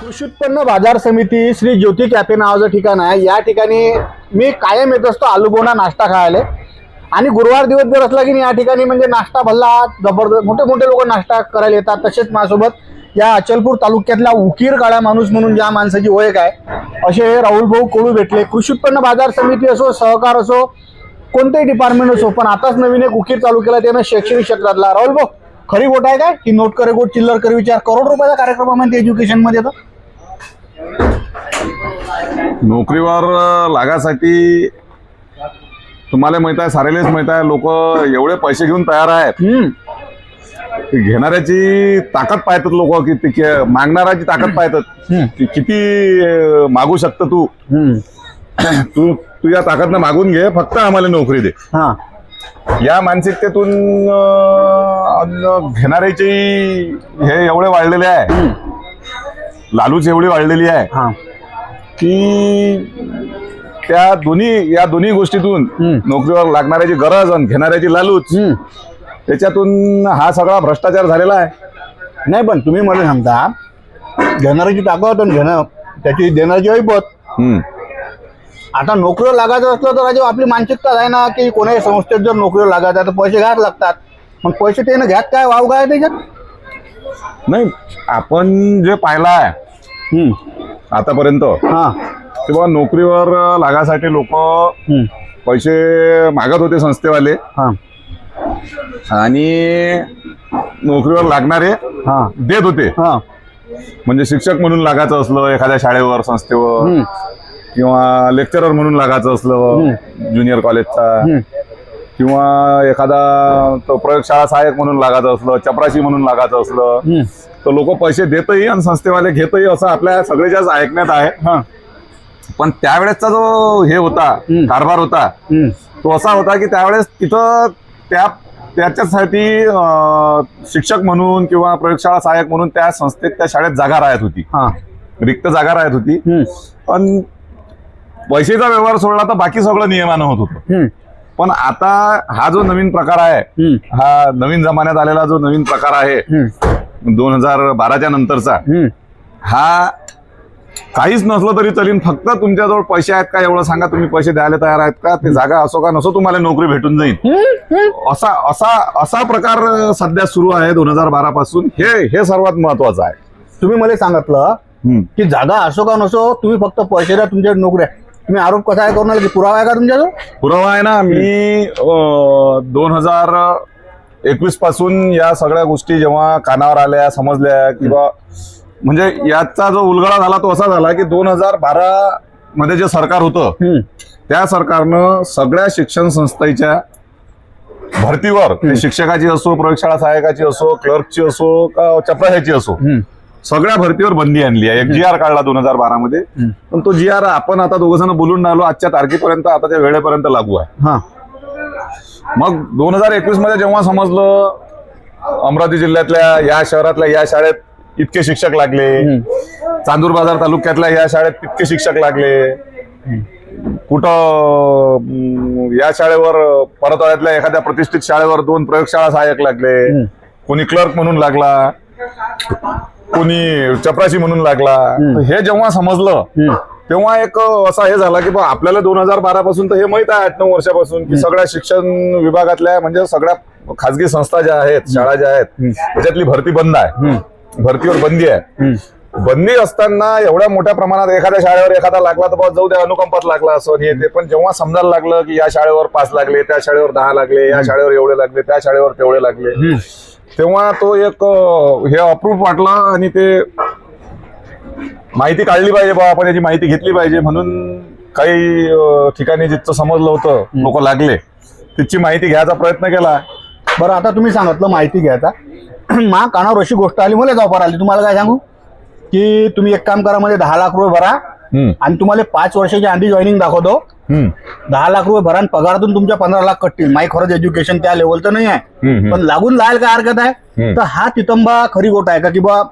कृषी उत्पन्न बाजार समिती श्री ज्योती कॅफे नावाचं ठिकाण आहे. या ठिकाणी मी कायम येत असतो आलूबोना नाश्ता खायला. आणि गुरुवार दिवस जर असला की नाही या ठिकाणी म्हणजे नाश्ता भल्ला जबरदस्त मोठे मोठे लोक नाश्ता करायला येतात. तसेच माझ्यासोबत या अचलपूर तालुक्यातल्या उकीर काळा माणूस म्हणून ज्या माणसाची ओळख आहे असे राहुल भाऊ कोळू भेटले. कृषी उत्पन्न बाजार समिती असो सहकार असो कोणतेही डिपार्टमेंट असो पण आताच नवीन एक उकीर चालू केला त्यानं शैक्षणिक क्षेत्रातला. राहुल भाऊ खरी गोट आहे काय? की नोट करे गोट चिल्लर करे विचार. करोड रुपयाचा कार्यक्रमामध्ये म्हणते एज्युकेशनमध्ये तर. नोकरीवर लागासाठी तुम्हाला माहीत आहे सारेलेच माहीत आहे लोक एवढे पैसे घेऊन तयार आहेत. घेणाऱ्याची ताकद पाहतात लोक की ते के- मागणाऱ्याची ताकद पाहतात. की किती अ, मागू शकतं तू? तू तुझ्या ताकदनं मागून घे फक्त आम्हाला नोकरी दे. हा. या मानसिकतेतून अ, घेणाऱ्याची हे एवढे वाढलेले आहे. लालूच एवढी वाढलेली आहे हा. की त्या दोन्ही या दोन्ही गोष्टीतून. नोकरीवर लागणाऱ्याची गरज आणि घेणाऱ्याची लालूच त्याच्यातून हा सगळा भ्रष्टाचार झालेला आहे. नाही पण तुम्ही मला सांगता घेणाऱ्याची ताकद आणि घेणं त्याची देण्याची ऐपत. आता नोकरीवर लागायचं असलं तर राजे आपली मानसिकता आहे ना की कोणाही संस्थेत जर नोकरीवर लागायचं तर पैसे घ्यायला लागतात. मग पैसे त्यानं घ्यात काय? वाव काय त्याच्यात. नाही आपण जे पाहिलं आहे. आतापर्यंत हा तेव्हा नोकरीवर लागासाठी लोक. पैसे मागत होते संस्थेवाले हा आणि नोकरीवर लागणारे हा देत होते हा म्हणजे शिक्षक म्हणून लागायचं असलं एखाद्या शाळेवर संस्थेवर. किंवा लेक्चरर म्हणून लागायचं असलं ज्युनियर कॉलेजचा. किंवा एखादा तो प्रयोगशाळा सहाय्यक म्हणून लागायचं असलं चपराशी म्हणून लागायचं असलं. तर लोक पैसे देतही आणि संस्थेवाले घेतही असं आपल्या सगळ्याच्याच ऐकण्यात आहे पण त्यावेळेसचा जो हे होता. कारभार होता. तो असा होता की त्यावेळेस तिथं त्या त्याच्यासाठी शिक्षक म्हणून किंवा प्रयोगशाळा सहाय्यक म्हणून त्या संस्थेत त्या शाळेत जागा राहत होती रिक्त जागा राहत होती. पण पैशाचा व्यवहार सोडला तर बाकी सगळं नियमानं होत होतं. पण आता हा जो नवीन प्रकार आहे. हा नवीन जमान्यात आलेला जो नवीन प्रकार आहे. दोन हजार बाराच्या नंतरचा. हा काहीच नसलं तरी चालेल फक्त तुमच्याजवळ पैसे आहेत का एवढं सांगा तुम्ही पैसे द्यायला तयार आहेत का ते जागा असो का नसो तुम्हाला नोकरी भेटून जाईल. असा असा असा प्रकार सध्या सुरू आहे दोन हजार बारा पासून हे हे सर्वात महत्वाचं आहे तुम्ही मला सांगितलं. की जागा असो का नसो तुम्ही फक्त पैसे द्या तुमच्याकडे नोकरी आहे तुम्ही आरोप कसा आहे करून आले की पुरावा आहे का तुमच्याजवळ पुरावा आहे ना मी दोन हजार एकवीसपासून या सगळ्या गोष्टी जेव्हा कानावर आल्या समजल्या किंवा म्हणजे याचा जो उलगडा झाला तो असा झाला की दोन हजार बारा मध्ये जे सरकार होतं. त्या सरकारनं सगळ्या शिक्षण संस्थेच्या भरतीवर ते शिक्षकाची असो प्रयोगशाळा सहायकाची असो क्लर्कची असो का चपराशाची असो. सगळ्या भरतीवर बंदी आणली आहे. एक जी आर काढला दोन हजार बारा मध्ये. पण तो जी आर आपण आता दोघ जण बोलून राहिलो आजच्या तारखेपर्यंत आताच्या वेळेपर्यंत लागू आहे. हा. मग दोन हजार एकवीसमध्ये जेव्हा समजलं अमरावती जिल्ह्यातल्या या शहरातल्या या शाळेत इतके शिक्षक लागले. चांदूर बाजार तालुक्यातल्या या शाळेत तितके शिक्षक लागले. कुठं या शाळेवर परतवाड्यातल्या एखाद्या प्रतिष्ठित शाळेवर दोन प्रयोगशाळा सहाय्यक लागले. कोणी क्लर्क म्हणून लागला. कोणी चपराशी म्हणून लागला. हे जेव्हा समजलं. तेव्हा एक असा हे झाला की आपल्याला दोन हजार बारा पासून तर हे माहीत आहे आठ नऊ वर्षापासून की सगळ्या शिक्षण विभागातल्या म्हणजे सगळ्या खाजगी संस्था ज्या आहेत शाळा ज्या आहेत त्याच्यातली भरती बंद आहे. भरतीवर बंदी आहे. बंदी असताना एवढ्या मोठ्या प्रमाणात एखाद्या शाळेवर एखादा लागला तर जाऊ द्या अनुकंपात लागला असं हे ते पण जेव्हा समजायला लागलं की या शाळेवर पाच लागले त्या शाळेवर दहा लागले या शाळेवर एवढे लागले त्या शाळेवर तेवढे लागले तेव्हा तो एक हे अप्रूप वाटला आणि ते माहिती काढली पाहिजे बा आपण याची माहिती घेतली पाहिजे म्हणून काही ठिकाणी जिथं समजलं होतं लोक लागले तिची माहिती घ्यायचा प्रयत्न केला. बरं आता तुम्ही सांगितलं माहिती घ्यायचा. मा कानावर अशी गोष्ट आली मला जाऊ आली. तुम्हाला काय सांगू? की तुम्ही एक काम करा मध्ये दहा लाख रुपये भरा आणि तुम्हाला पाच वर्षाची आधी जॉईनिंग दाखवतो. दहा लाख रुपये भरा आणि पगारातून तुमच्या पंधरा लाख कटतील माही खरंच एज्युकेशन त्या लेवलचं नाही आहे. पण लागून लाल काय हरकत आहे. तर हा तितंबा खरी गोट आहे का की बा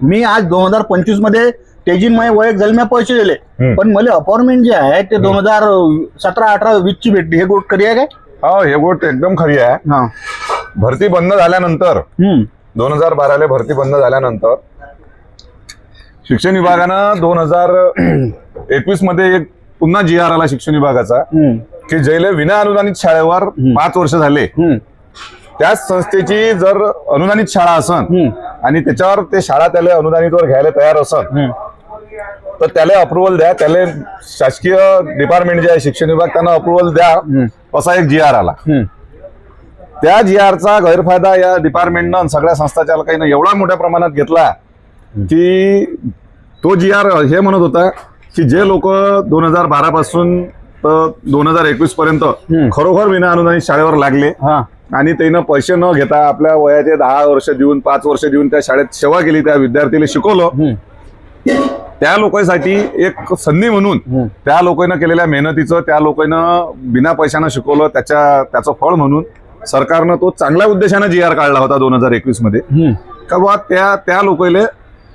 मी आज दोन हजार पंचवीसमध्ये तेजीन माझे वय जलम्या पैसे दिले. पण मला अपॉइंटमेंट जे आहे ते दोन हजार सतरा अठरा वीस ची भेटली. हे गोट खरी आहे काय? हो हे गोष्ट एकदम खरी आहे. भरती बंद झाल्यानंतर दोन हजार बाराला भरती बंद झाल्यानंतर शिक्षण विभागानं दोन हजार एकवीसमध्ये एक पुन्हा जी आर आला शिक्षण विभागाचा. की जैले विना अनुदानित शाळेवर पाच वर्ष झाले. त्याच संस्थेची जर अनुदानित शाळा असन आणि त्याच्यावर ते शाळा त्याला अनुदानितवर घ्यायला तयार असन. तर त्याला अप्रुव्हल द्या. त्याला शासकीय डिपार्टमेंट जे आहे शिक्षण विभाग त्यांना अप्रुव्हल द्या. असा एक जी आर आला. त्या जी आरचा गैरफायदा या डिपार्टमेंटनं सगळ्या संस्था चालकांना एवढा मोठ्या प्रमाणात घेतला. की तो जी आर हे म्हणत होता की जे लोक दोन हजार बारा पासून तर दोन हजार एकवीस पर्यंत. खरोखर विना अनुदानित शाळेवर लागले हा आणि त्यानं पैसे न घेता आपल्या वयाचे दहा वर्ष देऊन पाच वर्ष देऊन त्या शाळेत सेवा केली त्या विद्यार्थीला शिकवलं त्या लोकांसाठी एक संधी म्हणून. त्या लोकांना केलेल्या मेहनतीचं त्या लोकांना बिना पैशानं शिकवलं त्याच्या त्याचं फळ म्हणून सरकारनं तो चांगल्या उद्देशानं जी आर काढला होता दोन हजार एकवीसमध्ये. का बुवा त्या त्या लोकांना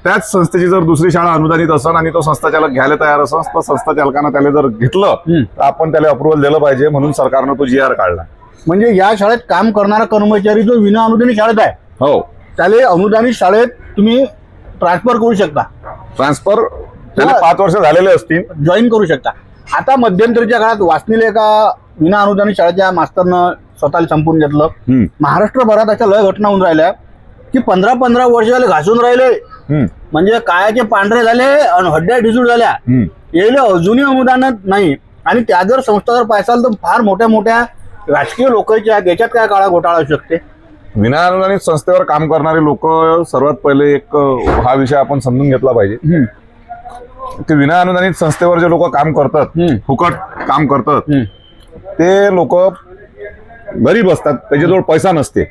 त्याच संस्थेची जर दुसरी शाळा अनुदानित असन आणि तो संस्था चालक घ्यायला तयार असन तर संस्था चालकानं त्याला जर घेतलं. तर आपण त्याला अप्रुव्हल दिलं पाहिजे म्हणून सरकारनं तो जी आर काढला. म्हणजे या शाळेत काम करणारा कर्मचारी जो विना अनुदानित शाळेत आहे हो. त्याला अनुदानित शाळेत तुम्ही ट्रान्सफर करू शकता. ट्रान्सफर त्याला. पाच वर्ष झालेले असतील. जॉईन करू शकता. आता मध्यंतरीच्या काळात वाचनीला एका विना अनुदानित शाळेच्या मास्तरनं स्वतःला संपून घेतलं. महाराष्ट्रभरात अशा लय घटना होऊन राहिल्या की पंधरा पंधरा वर्ष झाले घासून राहिले. म्हणजे कायाचे पांढरे झाले आणि हड्ड्या ढिसूळ झाल्या. यायला अजूनही अनुदान नाही आणि त्या जर संस्था जर पाहायचाल तर फार मोठ्या मोठ्या राजकीय लोकांच्या आहेत याच्यात काय काळा घोटाळा असू शकते विना अनुदानित संस्थेवर काम करणारे लोक सर्वात पहिले एक हा विषय आपण समजून घेतला पाहिजे की विना अनुदानित संस्थेवर जे लोक काम करतात. फुकट काम करतात. ते लोक गरीब असतात त्याच्याजवळ पैसा नसते.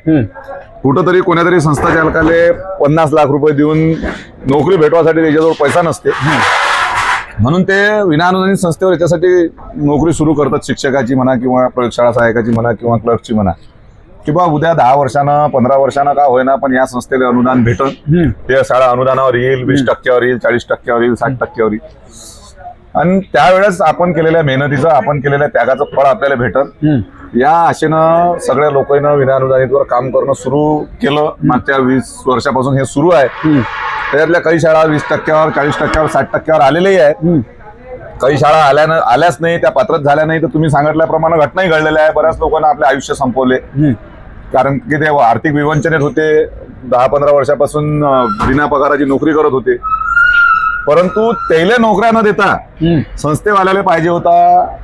कुठंतरी कोण्यातरी संस्था चालकाले पन्नास लाख रुपये देऊन नोकरी भेटवासाठी त्याच्याजवळ पैसा नसते. म्हणून ते विनाअनुदानित संस्थेवर याच्यासाठी नोकरी सुरू करतात शिक्षकाची म्हणा किंवा प्रयोगशाळा सहायकाची म्हणा किंवा क्लर्कची म्हणा. किंवा उद्या दहा वर्षानं पंधरा वर्षानं का होईना पण या संस्थेला अनुदान हम्म. ते शाळा अनुदानावर येईल वीस टक्क्यावर येईल चाळीस टक्क्यावर येईल साठ टक्क्यावर येईल. आणि त्यावेळेस आपण केलेल्या मेहनतीचं आपण केलेल्या त्यागाचं फळ आपल्याला भेटत हम्म. या आशेनं सगळ्या लोकांना विनाअनुदानितवर काम करणं सुरू केलं मागच्या वीस वर्षापासून हे सुरू आहे. त्याच्यातल्या काही शाळा वीस टक्क्यावर चाळीस टक्क्यावर साठ टक्क्यावर आलेल्याही आहेत. काही शाळा आल्या आल्याच नाही त्या पात्रच झाल्या नाही तर तुम्ही सांगितल्याप्रमाणे घटनाही घडलेल्या आहे बऱ्याच लोकांना आपले आयुष्य संपवले. कारण की ते आर्थिक विवंचनेत होते दहा पंधरा वर्षापासून बिना पगाराची नोकरी करत होते परंतु त्याला नोकऱ्या न देता. संस्थेवाल्याला पाहिजे होता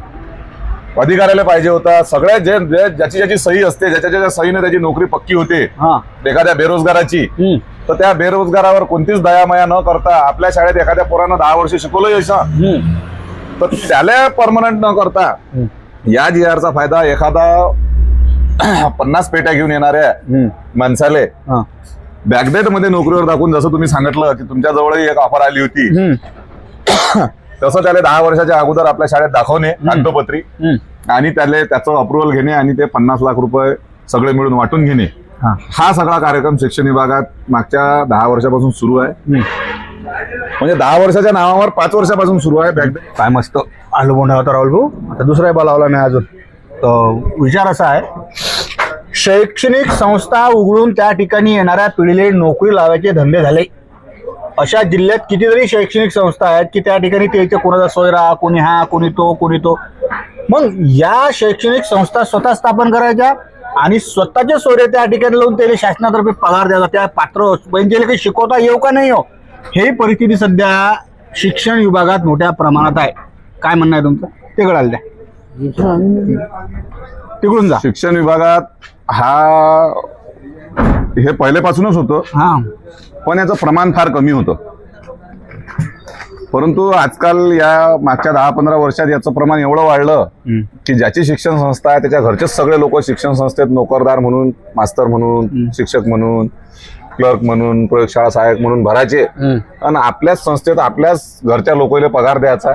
अधिकाऱ्याला पाहिजे होता सगळ्या जे जे- ज्याची ज्याची सही असते ज्याच्या ज्याच्या सहीने त्याची नोकरी पक्की होते हा एखाद्या बेरोजगाराची हम्म. तर त्या बेरोजगारावर कोणतीच दयामया न करता आपल्या शाळेत एखाद्या पोरानं दहा वर्ष शिकवलं हम्म. तर त्याला परमनंट न करता हम्म. या जी आरचा फायदा एखादा पन्नास पेट्या घेऊन येणाऱ्या हम्म. माणसाले हा. बॅकडेटमध्ये नोकरीवर दाखवून जसं तुम्ही सांगितलं की तुमच्या जवळही एक ऑफर आली होती हम्म. तसं त्याला दहा वर्षाच्या अगोदर आपल्या शाळेत दाखवणे कागदोपत्री. आणि त्याला त्याचं अप्रुव्हल घेणे आणि ते पन्नास लाख रुपये सगळे मिळून वाटून घेणे. हा. सगळा कार्यक्रम शिक्षण विभागात मागच्या दहा वर्षापासून सुरू आहे. म्हणजे दहा वर्षाच्या नावावर पाच वर्षापासून सुरू आहे. बॅकडेट काय मस्त. आलू बोंडा होता राहुल भाऊ. आता दुसरा बा लावला नाही अजून. तर विचार असा आहे शैक्षणिक संस्था उघडून त्या ठिकाणी येणाऱ्या पिढीले नोकरी लावायचे धंदे झाले. अशा जिल्ह्यात कितीतरी शैक्षणिक संस्था आहेत की त्या ठिकाणी त्याच्या कोणाचा सोयरा कोणी हा कोणी तो कोणी तो. मग या शैक्षणिक संस्था स्वतः स्थापन करायच्या आणि स्वतःचे सोयरे त्या ठिकाणी लावून त्याला शासनातर्फे पगार द्यायचा त्या पात्र म्हणजे काही शिकवता येऊ का नाही हो? हे परिस्थिती सध्या शिक्षण विभागात मोठ्या प्रमाणात आहे. काय म्हणणं आहे तुमचं? ते कळायला द्या. तिकडून जा. शिक्षण विभागात हा हे पहिल्यापासूनच होतं. हा. पण याचं प्रमाण फार कमी होतं. परंतु आजकाल या मागच्या दहा पंधरा वर्षात याचं प्रमाण एवढं वाढलं की ज्याची शिक्षण संस्था आहे त्याच्या घरचेच सगळे लोक शिक्षण संस्थेत नोकरदार म्हणून मास्तर म्हणून शिक्षक म्हणून क्लर्क म्हणून प्रयोगशाळा सहाय्यक म्हणून भरायचे. आणि आपल्याच संस्थेत आपल्याच घरच्या लोकांना पगार द्यायचा.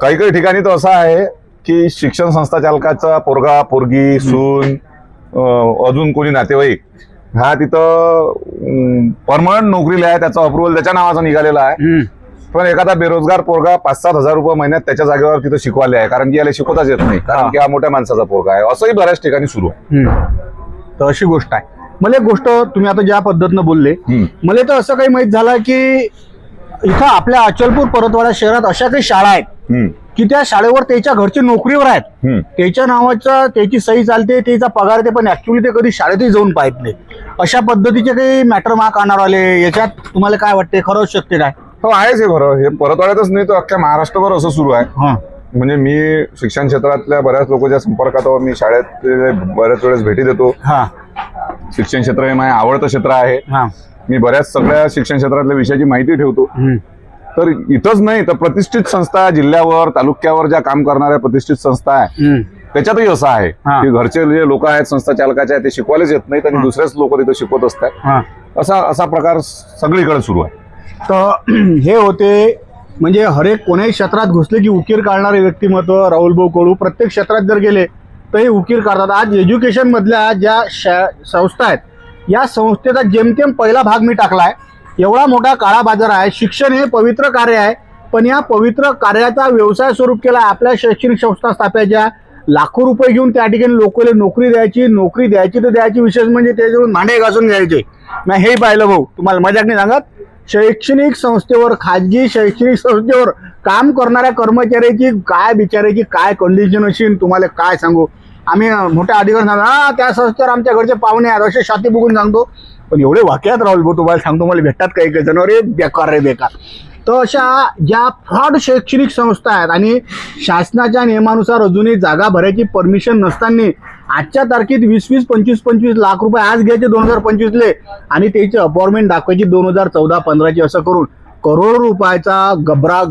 काही काही ठिकाणी तर असं आहे की शिक्षण संस्था चालकाचा पोरगा पोरगी सून अजून कोणी नातेवाईक हा तिथं परमनंट नोकरीला आहे त्याचा अप्रुव्हल त्याच्या नावाचा निघालेला आहे. पण एखादा बेरोजगार पोरगा पाच सात हजार रुपये महिन्यात त्याच्या जागेवर तिथं शिकवायला आहे कारण की याला शिकवताच येत नाही कारण की हा मोठ्या माणसाचा पोरगा आहे. असंही बऱ्याच ठिकाणी सुरू आहे. तर अशी गोष्ट आहे. मला एक गोष्ट तुम्ही आता ज्या पद्धतीनं बोलले. मला तर असं काही माहीत झालं की इथं आपल्या अचलपूर परतवाडा शहरात अशा काही शाळा आहेत. की त्या शाळेवर त्याच्या घरचे नोकरीवर आहेत. त्याच्या नावाचं त्याची सही चालते त्याचा पगार येते पण ऍक्च्युली ते कधी शाळेतही जाऊन पाहत नाही. अशा पद्धतीचे काही मॅटर मा कानावर आले? याच्यात तुम्हाला काय वाटते? खरंच शक्य काय? हो आहेच हे बरं हे परतवाड्यातच नाही तर अख्ख्या महाराष्ट्रभर असं सुरू आहे. हा. म्हणजे मी शिक्षण क्षेत्रातल्या बऱ्याच लोकांच्या संपर्कात आहो. मी शाळेत बऱ्याच वेळेस भेटी देतो. हा. शिक्षण क्षेत्र हे माझं आवडतं क्षेत्र आहे. हा. मी बऱ्याच सगळ्या शिक्षण क्षेत्रातल्या विषयाची माहिती ठेवतो. हम्म. तर इथंच नाही तर प्रतिष्ठित संस्था जिल्ह्यावर तालुक्यावर ज्या काम करणाऱ्या प्रतिष्ठित संस्था आहे. त्याच्यातही असं आहे हा. की घरचे जे लोक आहेत संस्था चालकाचे आहेत ते शिकवायलाच येत नाहीत आणि दुसरेच लोक तिथे शिकवत असतात. हा. असा असा प्रकार सगळीकडे सुरू आहे. तर हे होते म्हणजे हरेक कोण्याही क्षेत्रात घुसले की उकीर काढणारे व्यक्तिमत्व राहुल भाऊ कडू प्रत्येक क्षेत्रात जर गेले तर हे उकीर काढतात. आज एज्युकेशन मधल्या ज्या शा- संस्था आहेत या संस्थेचा जेमतेम पहिला भाग मी टाकलाय. एवढा मोठा काळा बाजार आहे. शिक्षण हे पवित्र कार्य आहे. पण या पवित्र कार्याचा व्यवसाय स्वरूप केला. आपल्या शैक्षणिक संस्था स्थापायच्या लाखो रुपये घेऊन त्या ठिकाणी लोकांना नोकरी द्यायची नोकरी द्यायची तर द्यायची. विशेष म्हणजे त्याच्यावरून भांडे घासून घ्यायचे. मी हे पाहिलं भाऊ. तुम्हाला मजाक नाही सांगत? शैक्षणिक संस्थेवर खाजगी शैक्षणिक संस्थेवर काम करणाऱ्या कर्मचाऱ्याची काय बिचारायची काय कंडिशन असेल? तुम्हाला काय सांगू? आम्ही मोठ्या अधिकारी सांगतो हा त्या संस्थेवर आमच्या घरचे पाहुणे आहेत. असे छाती बघून सांगतो. पण एवढे वाक्यात राहुल भाऊ तुम्हाला सांगतो मला भेटतात काही काही जण. रे बेकार रे बेकार. तर अशा ज्या फ्रॉड शैक्षणिक संस्था आहेत आणि शासनाच्या नियमानुसार अजूनही जागा भरायची परमिशन नसताना आजच्या तारखेत वीस वीस पंचवीस पंचवीस लाख रुपये आज घ्यायचे दोन हजार पंचवीसले आणि त्याची अपॉइंटमेंट दाखवायची दोन हजार चौदा पंधराची असं करून करोड रुपयाचा गबरा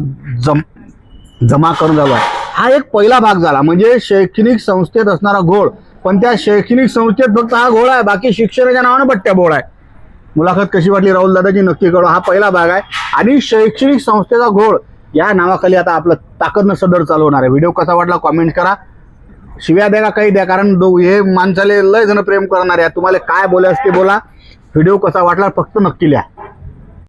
जम जमा करून झाला. हा एक पहिला भाग झाला. म्हणजे शैक्षणिक संस्थेत असणारा घोळ पण त्या शैक्षणिक संस्थेत फक्त हा घोळा आहे बाकी शिक्षणाच्या नावानं बट्ट्या बोळा आहे. मुलाखत कशी वाटली? राहुल दादाजी नक्की कळवा. हा पहिला भाग आहे. आणि शैक्षणिक संस्थेचा घोळ या नावाखाली आता आपलं ताकदनं सदर चालवणार आहे. व्हिडिओ कसा वाटला कॉमेंट करा. शिव्या द्या का काही द्या कारण दो हे माणसाले लय जण प्रेम करणार आहे. तुम्हाला काय बोलायचं ते बोला. व्हिडिओ कसा वाटला फक्त नक्की लिहा.